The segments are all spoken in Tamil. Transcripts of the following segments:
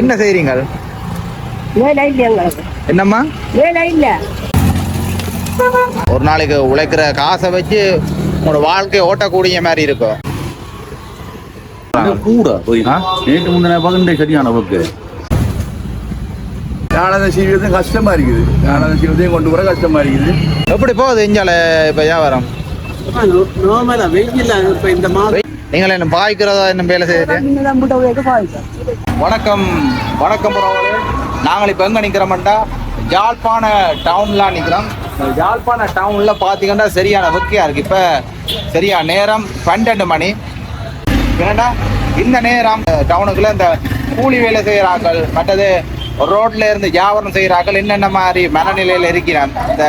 என்ன செய்றீங்க வேலை இல்லை எங்களுக்கு. என்னம்மா? வேலை இல்லை. ஒரு நாளைக்கு உழைக்கிற காசை வச்சு உங்களோட வாழ்க்கையை ஓட்டக்கூடிய மாதிரி இருக்கும் கூட போய்? நேற்று முந்தின சரியான ஒர்க்கு ஞானத சீவியத்தையும் கஷ்டமா இருக்குது. சீவியத்தையும் கொண்டு வர கஷ்டமா இருக்குது. எப்படி போகுது இஞ்சால இப்ப வியாபாரம்? நார்மலா வெயில் இப்ப இந்த மாதம் நீங்கள் என்ன பாய்க்கிறதா என்ன வேலை செய்யுது? வணக்கம் வணக்கம் உறவுகளே. நாங்கள் இப்போ எங்கே நிற்கிறோம்டா யாழ்ப்பாண டவுன்லாம் நிற்கிறோம் யாழ்ப்பாண டவுனில் பார்த்தீங்கன்னா சரியான வெக்கையாக இருக்குது இப்போ சரியா நேரம் பன்னெண்டு மணி. ஏன்னா இந்த நேரம் டவுனுக்குள்ள இந்த கூலி வேலை செய்கிறார்கள் மற்றது ரோட்ல இருந்து வியாபாரம் செய்கிறார்கள் என்னென்ன மாதிரி மனநிலையில் இருக்கிறான் இந்த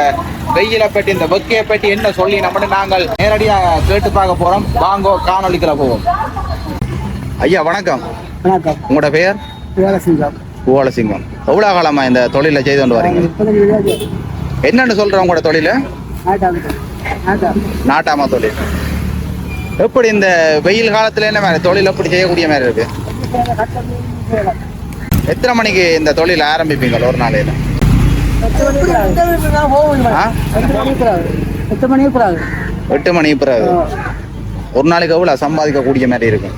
வெயிலை பற்றி இந்த வெக்கையை பற்றி என்ன சொல்லி நம்மட்டு நாங்கள் நேரடியாக கேட்டு பார்க்க போகிறோம் வாங்கோ காணொலிக்கிற போவோம். ஐயா வணக்கம். வணக்கம். உங்களோட பெயர்? ஓலசிங்கம் எவ்வளோ காலமா இந்த தொழிலை செய்து கொண்டு வரீங்க? என்னன்னு சொல்கிறோம் உங்களோட தொழில்? நாட்டாமா தொழில். எப்படி இந்த வெயில் காலத்துல என்ன மாதிரி தொழில் எப்படி செய்யக்கூடிய மாதிரி இருக்கு? எத்தனை மணிக்கு இந்த தொழில் ஆரம்பிப்பீங்க ஒரு நாளையில? எட்டு மணிக்கு கூடாது எட்டு மணி பிறகு. ஒரு நாளைக்கு எவ்வளோ சம்பாதிக்கக்கூடிய மாதிரி இருக்கும்?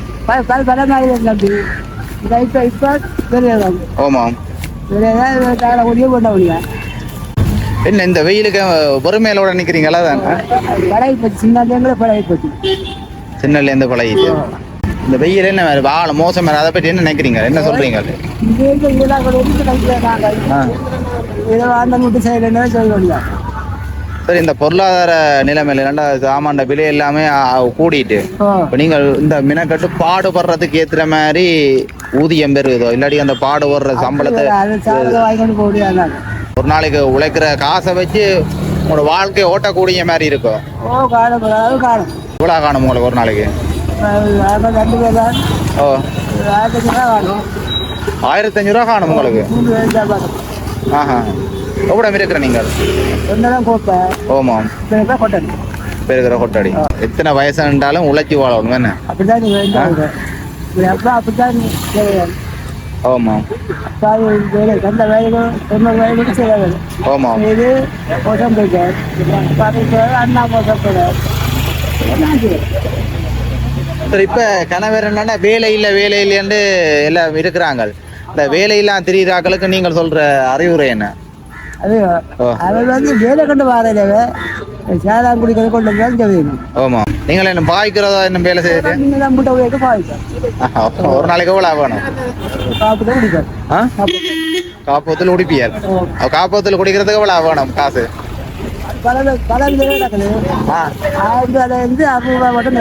முடியும் என்ன இந்த வெயிலுக்கு வறுமையிலோட நிற்கிறீங்களா தான்? பழகி போச்சு சின்ன எங்களை பழகி போச்சு சின்னலேருந்து பழகிட்டு இந்த வெயில் என்ன வாழ மோசம் அதை பற்றி என்ன நினைக்கிறீங்க? என்ன சொல்றீங்க? சரி இந்த பொருளாதார நிலைமையில ரெண்டா சாமான்ட விலை எல்லாமே கூடிட்டு. இப்போ நீங்கள் இந்த மினக்கட்டு பாடுபடுறதுக்கு ஏத்துற மாதிரி ஊதியம் பெறுதோ? இல்லாட்டி அந்த பாடுபடுற சம்பளத்தை ஒரு நாளைக்கு உழைக்கிற காசை வச்சு உங்களோட வாழ்க்கையை ஓட்டக்கூடிய மாதிரி இருக்கும் இவ்வளோ காணும் உங்களுக்கு ஒரு நாளைக்கு? அதான் ரெண்டு ஓ. ஆயிரத்தஞ்சு ரூபா காணும் உங்களுக்கு? மூணு பேர் ஆஹா. எவ்வளோ இருக்கிற நீங்கள்? ஒன்றதான் ஓமாம் இப்போ பெருகிற கொட்டடி. எத்தனை வயசுன்றாலும் உழைச்சி வாழணும் என்ன? அப்படிதான் நீ வேண்டாம் வேலைக்கும் தொண்ணூறு வேலைக்கும் செய்ய இது அண்ணா சரி இப்போ கணவர் என்னன்னா வேலை இல்லை வேலை இல்லைன்னு எல்லாம் இருக்கிறாங்க இந்த வேலையெல்லாம் திரியிறாக்களுக்கு நீங்கள் சொல்ற அறிவுரை என்ன? அது ஓ. அவர் வந்து வேலை கொண்டு வரலவே சேலம் குடிக்கிறது கொண்டு நீங்கள் என்ன பாய்க்கிறதா என்ன வேலை செய்யுது நீங்கள் முட்டை உயர்க்க பாவிக்கும் ஒரு நாளைக்கு எவ்வளோ வேணும் சாப்பிட்டு குடிப்பார் ஆ? காப்பத்தில் உடிப்பியல் காப்பத்தில் குடிக்கிறதுக்கு எவ்வளோ வேணும் காசு? பல பல பேர் நடக்குது. ஆ. ஆயிரம் ரூபாயிலேருந்து அறுநூறுவா மட்டும்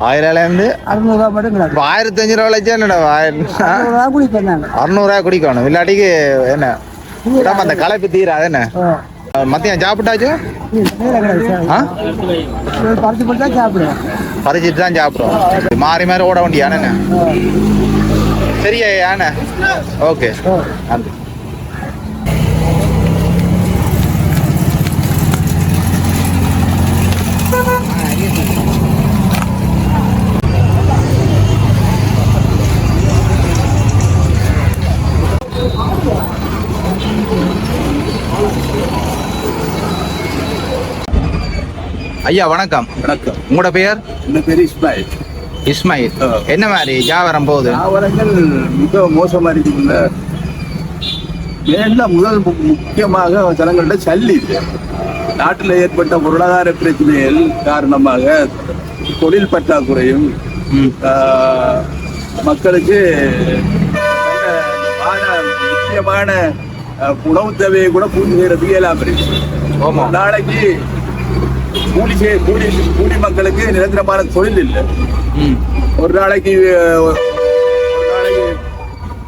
ஆயிரம்லேருந்து அறுநூறுவா மட்டும் கிடக்கு இப்போ ஆயிரத்தஞ்சு ரூபா வச்சா என்னடா அறுநூறுவா குடிப்பேன் நான் அறநூறுவா குடிக்கணும் இல்லாட்டிக்கு என்ன உடம்பு அந்த களைப்பு தீராது என்ன மத்தியம் சாப்பிட்டாச்சும் பறிச்சிட்டு தான் சாப்பிட்றோம் மாறி மாறி ஓட வேண்டியானே சரியா யானை ஓகே நன்றி ஐயா வணக்கம். வணக்கம். உங்களோட பெயர்? இந்த பேர் இஸ்மாயில். இஸ்மாயில். என்ன மாதிரி வியாபாரம் போகுது? தாவரங்கள் மிக மோசமா இருக்குதுல்ல மேல முதல் முக்கியமாக ஜனங்கள்ட்ட சல்லி. நாட்டில் ஏற்பட்ட பொருளாதார பிரச்சனைகள் காரணமாக தொழில் பற்றாக்குறையும் மக்களுக்கு முக்கியமான உணவு தேவையை கூட பூர்த்தி செய்யறதுக்கு இயலாம இருக்கு நாளைக்கு கூலி கூலி கூலி மக்களுக்கு நிரந்தரமான தொழில் இல்லை. ஒரு நாளைக்கு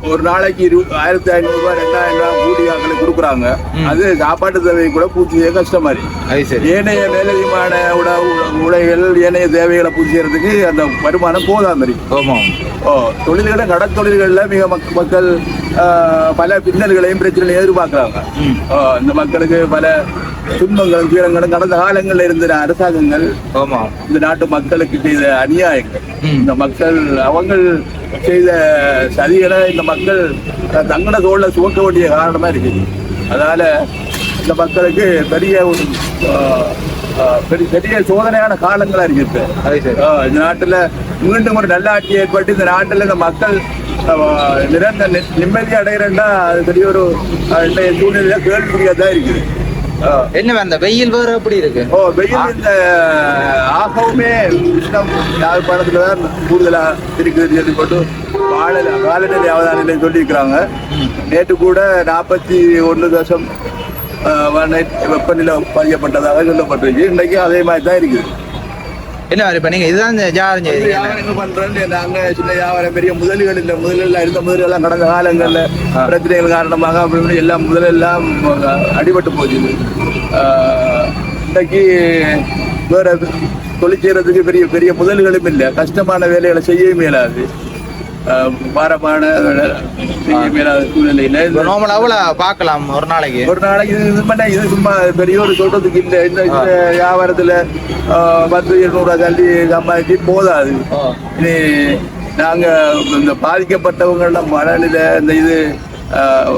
ஒரு நாளைக்கு இரு ஆயிரத்தி ஐநூறு ரூபாய் ரெண்டாயிரம் ரூபாய் கூலி ஆட்களுக்கு கொடுக்குறாங்க. அது சாப்பாட்டு தேவையை கூட பூர்த்தி செய்ய கஷ்டமா இருக்கு ஏனைய மேலதிகமான உட உடைகள் ஏனைய தேவைகளை பூர்த்தி செய்யறதுக்கு அந்த வருமானம் போதாம இருக்கு ஆமாம் ஓ தொழில்களை கடற்தொழில்களில் மிக மக்- மக்கள் பல பின்னல்களையும் பிரச்சனைகளையும் எதிர்பார்க்குறாங்க. இந்த மக்களுக்கு பல துன்பங்களும் துயரங்களும் கடந்த காலங்களில் இருந்த அரசாங்கங்கள். ஆமா. இந்த நாட்டு மக்களுக்கு செய்த அநியாயங்கள். இந்த மக்கள் அவங்க செய்த சதிகளை இந்த மக்கள் தங்கட தோல்ல சுமக்க வேண்டிய காரணமா இருக்குது. அதனால இந்த மக்களுக்கு பெரிய ஒரு பெரிய பெரிய சோதனையான காலங்களா இருக்கு இந்த நாட்டுல மீண்டும் ஒரு நல்ல ஆட்சி ஏற்பட்டு இந்த நாட்டுல இந்த மக்கள் நிரந்தர நிம்மதி அடைகிறேன்னா அது பெரிய ஒரு சூழ்நிலையில கேள்விக்குறியா தான் இருக்குது. என்ன அந்த வெயில் வேற எப்படி இருக்கு? ஓ வெயில் இந்த ஆகவுமே யாழ்ப்பாணத்துல தான் கூடுதலா இருக்குதுன்னு சொல்லி போட்டு வாழ காலநிலை அவதானிலை சொல்லியிருக்கிறாங்க. நேற்று கூட நாற்பத்தி ஒன்று தசம் வெப்பநிலை பதியப்பட்டதாக சொல்லப்பட்டிருக்கு. இன்றைக்கு அதே மாதிரி தான் இருக்குது. என்ன இப்ப நீங்க இதுதான் ஜாரம் செய்யுங்க வியாபாரம் பண்றேன்னு நாங்க சின்ன வியாபாரம் பெரிய முதலிகள் இந்த முதலில் இருந்த முதலெல்லாம் கடந்த காலங்கள்ல பிரச்சனைகள் காரணமாக அப்படி எல்லாம் முதலெல்லாம் அடிபட்டு போச்சு. ஆஹ் இன்னைக்கு வேற தொழில் செய்யறதுக்கு பெரிய பெரிய முதல்களும் இல்லை. கஷ்டமான வேலைகளை செய்யவே ஆஹ் பாரமான செய்ய இயலாத சூழ்நிலையில நார்மல் பார்க்கலாம் ஒரு நாளைக்கு? ஒரு நாளைக்கு இது பண்ண இது சும்மா பெரிய ஒரு சொல்றதுக்கு இல்லை. இந்த வியாபாரத்துல பத்து இருநூறுவா தள்ளி சம்பாதிச்சு போதாது. இனி நாங்க இந்த பாதிக்கப்பட்டவங்கள மனநிலை இந்த இது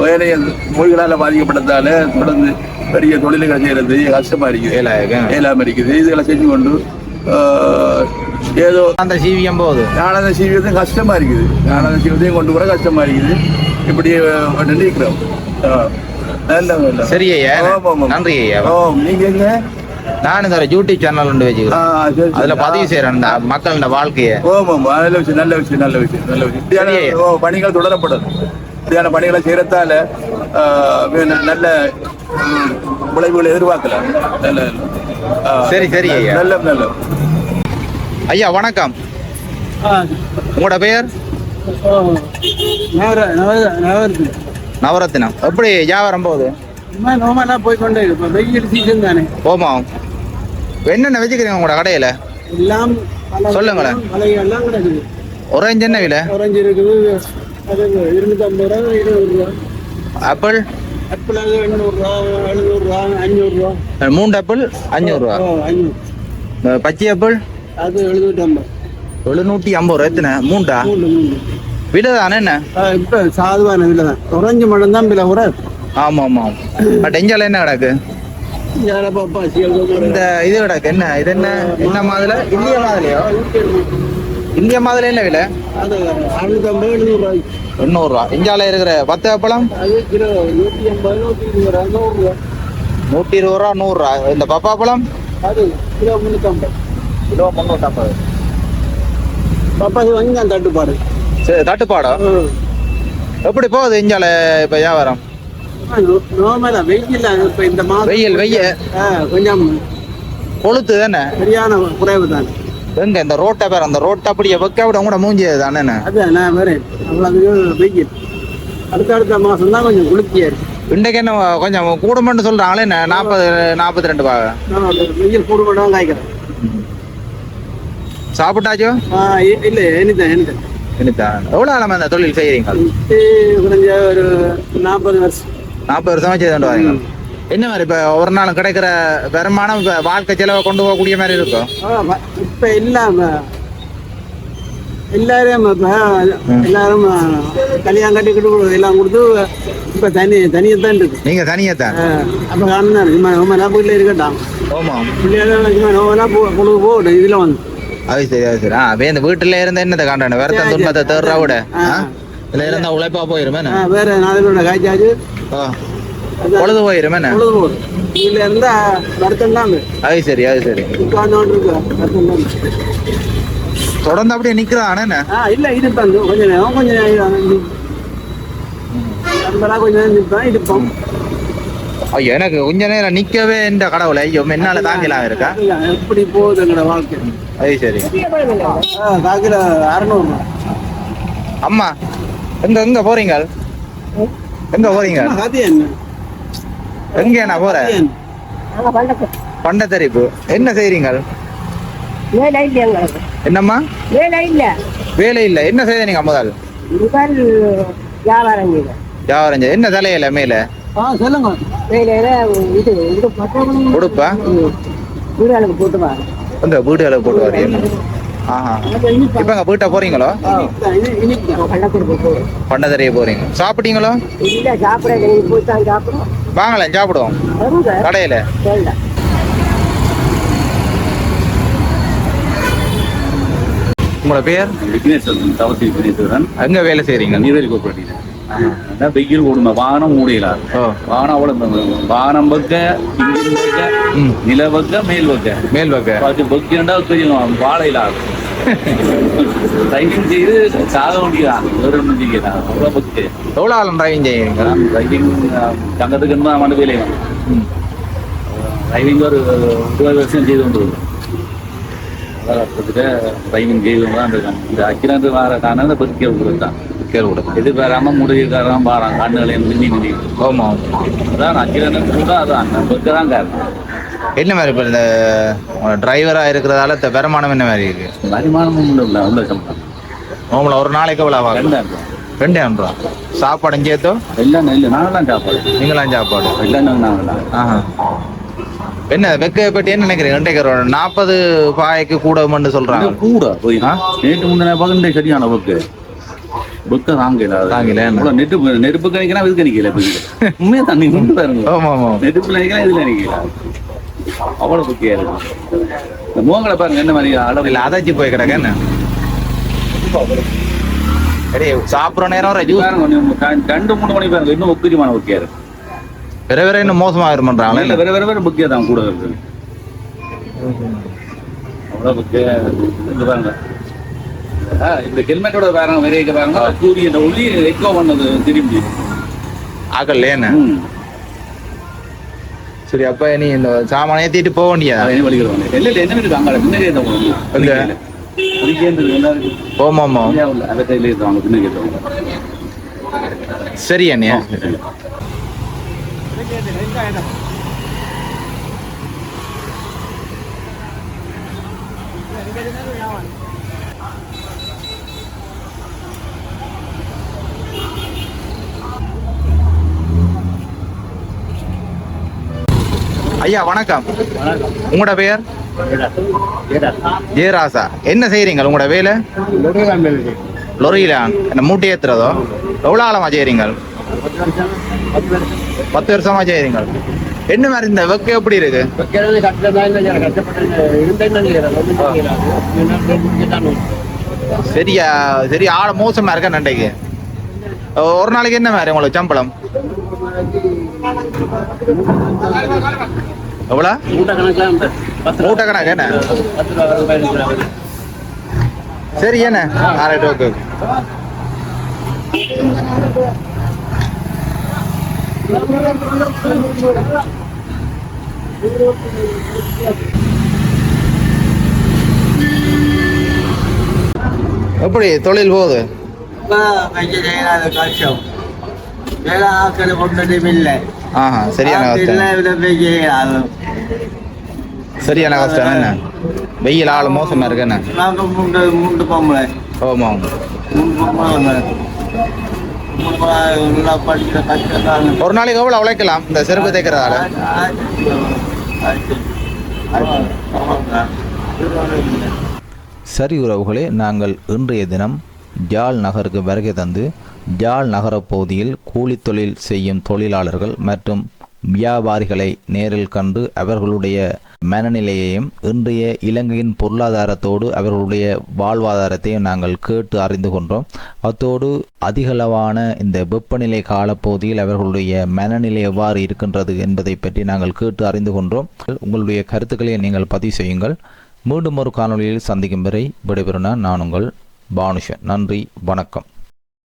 வேலைய நோய்களால பாதிக்கப்பட்டதால தொடர்ந்து பெரிய தொழில்களை செய்யறது கஷ்டமா இருக்குது. ஏழாயிரம். இயலாம இருக்குது. இதுகளை செஞ்சு கொண்டு ஏதோ அந்த ஜீவியம் போகுது. ஞானத சீவியத்தையும் கஷ்டமா இருக்குது ஞானத சீவியத்தையும் கொண்டு கூட கஷ்டமா இருக்குது இப்படி நல்ல. சரி ஐயா. நன்றி ஐயா. ஓ நீங்க எங்க? நான் இந்த யூடியூப் சேனல் ஒன்று ஆ, வச்சுக்கிறேன் சரி, சரி. அதுல பதிவு செய்யறேன் இந்த மக்களோட வாழ்க்கைய. ஓமாம் நல்ல விஷயம் நல்ல விஷயம் நல்ல விஷயம் நல்ல விஷயம். ஓ, பணிகள் தொடரப்படும். இப்படியான பணிகளை செய்யறதால நல்ல விளைவுகளை எதிர்பார்க்கலாம் நல்ல சரி, சரி, ஐயா. நல்ல நல்ல. ஐயா வணக்கம். ஆ. உங்களோட பெயர்? நவரத்தினம் எப்படி வியாபாரம் போகுது? நோமெல்லாம் போய் கொண்டே இப்போ வெயில் சீசன் தானே. ஓமாம் என்னென்ன வச்சுக்கிறீங்க உங்களோட கடையில? எல்லாம் சொல்லுங்களேன். மலைகள்லாம் கிடக்குது ஒரேஞ்ச் என்ன விலை? ஆரஞ்சு இருக்குது அது இருநூத்தம்பது ரூபா இருபது ரூபா. ஆப்பிள்? ஆப்பிள் அது எண்ணூறுரூவா எழுநூறுரூவா அஞ்சூறுரூவா மூன்று ஆப்பிள் அஞ்சூறுரூவா அஞ்சூறு பச்சை ஆப்பிள் அது எழுநூற்றம்பது. எழுநூற்றி ஐம்பது ரூபா. எத்தனை? மூண்டா மூணு மூணு விலை தானே என்ன இப்போ சாதுவான விலை தான் குறைஞ்ச மட்டும் தான் விலை கூட ஆமாம் ஆமாம் பட் எஞ்சால என்ன கிடக்கு இந்த இது கிடக்கு. என்ன? இது என்ன? என்ன மாதிரி இந்திய மாதிரிலையோ இந்திய மாதிரி என்ன விலை? எண்ணூறுரூவா இந்தியாவில் இருக்கிற பத்து அப்பளம் அது கிலோ நூற்றி இருபது ரூபா நூறுரூவா. இந்த பப்பாப்பழம் அது கிலோ முந்நூற்றம்பது கிலோ முந்நூற்றம்பது பப்பாசி வாங்கி நான் தட்டுப்பாடு. சரி தட்டுப்பாடா? எப்படி போகுது இந்தியாவில் இப்போ வியாபாரம்? வெயில் இப்போ இந்த மாதம் வெயில் கொஞ்சம் கொளுத்து தானே சரியான குறைவு தான் எங்க இந்த ரோட்டை பேர் அந்த ரோட்டை அப்படியே வைக்க விட கூட மூஞ்சியது தானே அது நான் வெயில். அடுத்த மாதம் தான் கொஞ்சம் குளிர்ச்சியா இருக்கு இன்றைக்கு என்ன கொஞ்சம் கூடுமென்னு சொல்றாங்களே என்ன? நாற்பது நாற்பத்தி ரெண்டு பாக வெயில் கூடு மட்டும் காய்க்கிறேன் சாப்பிட்டாச்சோ? இல்லை எனிதான் எனிதான் என்னத்தா எவ்வளோ காலமா இந்த தொழில் செய்கிறீங்க குறைஞ்ச ஒரு நாற்பது வருஷம். நாற்பது வருஷமா செய்து வரீங்க. என்ன மாதிரி இப்போ ஒரு நாள் கிடைக்கிற வருமானம் வாழ்க்கை செலவை கொண்டு போகக்கூடிய மாதிரி இருக்கும் இப்ப ஆ, எல்லாரும் இப்ப எல்லாரும் கல்யாணம் கட்டிக்கிட்டு எல்லாம் கொடுத்து இப்ப தனி தனியாக தான் இருக்கு. நீங்க தனியா தான் அப்ப காரணம் தான் சும்மா நோமெல்லாம் வீட்டில் இருக்கட்டான் ஆமாம் பிள்ளைகளும் நோமெல்லாம் போ பொழுது போகட்டும் இதில் வந்து. அது சரி அது சரி. வே இந்த வீட்டுல இருந்த என்னத்தை காண்டான வேற துன்பத்தை தேர்றா. ஆ? இதுல இருந்தா உழைப்பா போயிருமே வேற நாலு பேரோட காய்ச்சாச்சு. பொழுது போயிருமே பொழுது போகணும் வீட்டில் இருந்தா வருத்தம் தான் அது சரி அது சரி. வருத்தம் தான் தொடர்ந்து அப்படியே நிக்கிறான் என்ன? இல்லை இருப்பேன் கொஞ்ச நேரம் கொஞ்ச நேரம் கொஞ்ச நேரம் நிற்பேன் இருப்போம் ஐயோ எனக்கு கொஞ்ச நேரம் நிக்கவே இந்த கடவுளை. ஐயோ என்னால தாங்கலாம் இருக்கா? எப்படி போகுது எங்களோட வாழ்க்கை? அது சரி. காக்கில அறநூறு. அம்மா எங்க எங்க போறீங்க? எங்க போறீங்க? என்ன? எங்க நான் போறேன் கதை என்ன? நாங்க பண்டத்து பண்ட தெரிப்பு என்ன செய்றீங்க வேலை இல்லை என்னம்மா? வேலை இல்லை. வேலை இல்ல. என்ன செய்த நீங்க முதல்? முதல் வியாபாரம் என்ன தலையில மேல? ஆ சொல்லுங்க. வேலையில இது உடுப்பா? வீடு அளவு போட்டு வரீங்க ஆஹா. இப்போ அங்கே வீட்டை போறீங்களோ? பள்ளக்கூருக்கு போ பண்ண போறீங்க. சாப்பிட்டீங்களோ? இல்ல சாப்பிட நீ போய் தான் சாப்பிடும் வாங்கலாம் சாப்பிடுவோம். கடையில். உங்களோட பேர்? விக்னேஸ்வரன் தவசி விக்னேஸ்வரன். எங்க வேலை செய்றீங்க? நீர்வழி கோப்பரேட்டிவ் அதான் வெயில் ஓடுமா வானம் மூடையிலாம் ஓ. வானம் அவ்வளவு வானம் பக்க இங்கிருந்து பக்க ம். நில பக்க மேல் பக்க மேல் பக்க பார்த்து பக்கியண்டா தெரியும் வாழையிலாம் டைமிங் செய்து சாக வேண்டியதான் வேற ஒன்றும் செய்யலாம் அவ்வளோ பக்கு எவ்வளோ ஆளும் டிரைவிங் செய்யுங்க டைமிங் தங்கத்துக்கு என்ன மண்டு வேலை ம். டைமிங் ஒரு இருபது வருஷம் செய்து கொண்டு வருது டைமிங் செய்து கொண்டு தான் இருக்காங்க இந்த அக்கிரந்து வர காரணம் பத்திரிக்கை கொடுக்குறது தான் கேள் கொடுங்க இது பெறாம முடிவுக்காரன் பாறான் கண்ணுகளை மின்னி மின்னி ஆமா அதான் அக்கிரந்தம் கூட அதான் பக்கு தான் காரணம். என்ன மாதிரி இப்போ இந்த டிரைவராக இருக்கிறதால இந்த வருமானம் என்ன மாதிரி இருக்கு? வருமானமும் இல்லை உள்ள சம்பளம் உங்களை ஒரு நாளைக்கு எவ்வளோ ஆகும்? ரெண்டாயிரம் ரெண்டாயிரம் ரூபா. சாப்பாடு சேர்த்தோ எல்லாம் நெல் நாங்களாம் சாப்பாடு. நீங்களாம் சாப்பாடு. எல்லாம் நாங்களாம் ஆஹா. என்ன வெக்க பற்றி என்ன நினைக்கிறீங்க ரெண்டேக்கர் நாற்பது பாய்க்கு கூடமென்னு சொல்றாங்க. கூட போய்? நேற்று முந்தின பக்கம் சரியான பக்கு பக்க தாங்கல தாங்கல, நெருப்பு நெருப்பு கணிக்கலாம் இதுக்கு நிக்கல உண்மையா தண்ணி கொண்டு பாருங்க. ஆமா ஆமா நெருப்புல நிக்கலாம் இதுல நிக்கல அவ்வளவு பக்கியா இருக்கு. இந்த முகங்களை பாருங்க என்ன மாதிரி அளவு. இல்ல அதச்சு போய் கிடக்க என்ன? சரி சாப்பிட்ற நேரம் ரெண்டு மூணு மணி பாருங்க இன்னும் ஒக்குரியமான பக்கியா இருக்கு வேற வேற இன்னும் மோசமா இல்ல இருமன்றாங்களே வேற வேற வேற பக்கியா தான் கூட இருக்கு அவ்வளவு பக்கியா இருக்கு பாருங்க இந்த ஹெல்மெட்டோட பாருங்க விரைக்க பாருங்க சூரியன் ஒளி எக்கோ பண்ணது திரும்பி ஆக்கல் என்ன. சரி அப்ப நீ இந்த சாமான் ஏத்திட்டு போக வேண்டியதா என்ன வலிக்கிறோம் இல்ல இல்ல என்ன இருக்கு அங்க பின்னாடி இருந்த எங்க? குடிக்கேந்தது எல்லாரும் போமா ஆமா இந்தியாவுல. அந்த கையில இருந்தவங்க பின்னாடி இருந்தவங்க சரி அண்ணியா ஐயா வணக்கம். உங்களோட பெயர்? ஜெயராசா. என்ன செய்யறீங்க உங்களோட வேலை? லொரியில? என்ன மூட்டை ஏத்துறதோ? எவ்வளோ ஆழமா செய்யறீங்க பத்து வருஷமா செய்யறீங்க என்ன மாதிரி இந்த வெக்க எப்படி இருக்கு? சரியா சரி ஆள மோசமா இருக்க நண்டைக்கு? ஒரு நாளைக்கு என்ன மாதிரி உங்களுக்கு சம்பளம்? எவ்வளோ மூட்டை கணக்கு என்ன? சரி என்ன? ஆரைட் ஓகே எப்படி தொழில் போகுது? கஷ்டம். வேலை ஆக்களை கொண்டதும் இல்லை. ஆஹா சரியான சரியான கஷ்டம் என்ன வெயில் ஆள் மோசமா இருக்கு என்ன மூன்று ஒரு நாளைக்கு எவ்வளவு உழைக்கலாம்? இந்த செருப்பு தைக்கிறதால சரி உறவுகளே நாங்கள் இன்றைய தினம் ஜாழ் நகருக்கு வருகை தந்து ஜாழ் நகரப் பகுதியில் கூலித் தொழில் செய்யும் தொழிலாளர்கள் மற்றும் வியாபாரிகளை நேரில் கண்டு அவர்களுடைய மனநிலையையும் இன்றைய இலங்கையின் பொருளாதாரத்தோடு அவர்களுடைய வாழ்வாதாரத்தையும் நாங்கள் கேட்டு அறிந்து கொண்டோம். அத்தோடு அதிகளவான இந்த வெப்பநிலை காலப்பகுதியில் அவர்களுடைய மனநிலை எவ்வாறு இருக்கின்றது என்பதை பற்றி நாங்கள் கேட்டு அறிந்து கொண்டோம். உங்களுடைய கருத்துக்களை நீங்கள் பதிவு செய்யுங்கள். மீண்டும் ஒரு காணொலியில் சந்திக்கும் வரை விடைபெறுனா நான் உங்கள் பானுஷன். நன்றி வணக்கம்.